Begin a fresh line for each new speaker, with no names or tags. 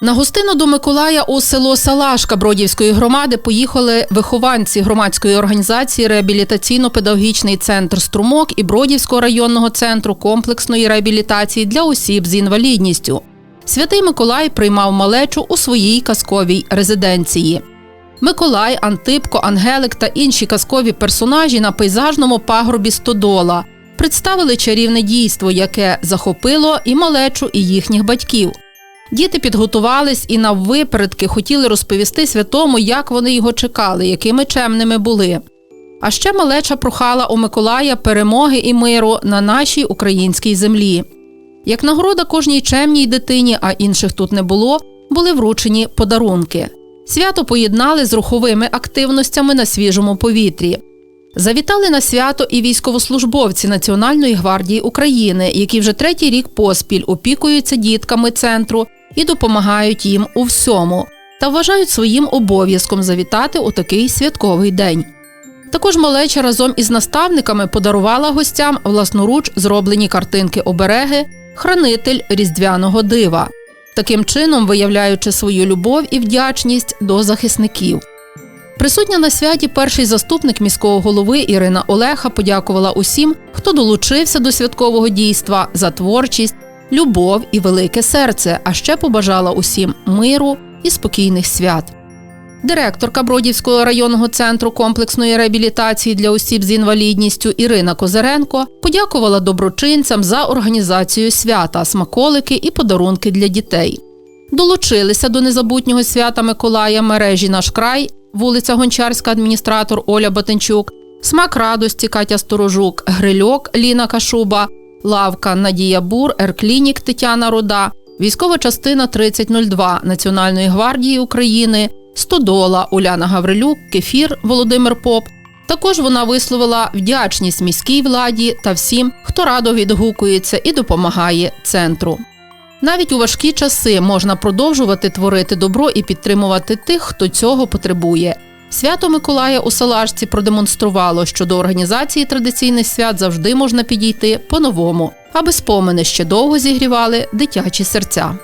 На гостину до Миколая у село Салашка Бродівської громади поїхали вихованці громадської організації Реабілітаційно-педагогічний центр Струмок і Бродівського районного центру комплексної реабілітації для осіб з інвалідністю. Святий Миколай приймав малечу у своїй казковій резиденції. Миколай, Антипко, Ангелик та інші казкові персонажі на пейзажному пагорбі Стодола представили чарівне дійство, яке захопило і малечу, і їхніх батьків. Діти підготувались і наввипередки хотіли розповісти святому, як вони його чекали, якими чемними були. А ще малеча прохала у Миколая перемоги і миру на нашій українській землі. Як нагорода кожній чемній дитині, а інших тут не було, були вручені подарунки. Свято поєднали з руховими активностями на свіжому повітрі. Завітали на свято і військовослужбовці Національної гвардії України, які вже третій рік поспіль опікуються дітками центру і допомагають їм у всьому, та вважають своїм обов'язком завітати у такий святковий день. Також малеча разом із наставниками подарувала гостям власноруч зроблені картинки обереги, хранитель різдвяного дива, таким чином виявляючи свою любов і вдячність до захисників. Присутня на святі перший заступник міського голови Ірина Олеха подякувала усім, хто долучився до святкового дійства за творчість, любов і велике серце, а ще побажала усім миру і спокійних свят. Директорка Бродівського районного центру комплексної реабілітації для осіб з інвалідністю Ірина Козиренко подякувала доброчинцям за організацію свята, смаколики і подарунки для дітей. Долучилися до незабутнього свята Миколая мережі Наш край, вулиця Гончарська, адміністратор Оля Батенчук, Смак радості Катя Сторожук, Грильок Ліна Кашуба, Лавка Надія Бур, Ерклінік Тетяна Руда, військова частина 3002 Національної гвардії України, Стодола Уляна Гаврилюк, Кефір Володимир Поп. Також вона висловила вдячність міській владі та всім, хто радо відгукується і допомагає центру. Навіть у важкі часи можна продовжувати творити добро і підтримувати тих, хто цього потребує. Свято Миколая у Салашці продемонструвало, що до організації традиційних свят завжди можна підійти по-новому, аби спомини ще довго зігрівали дитячі серця.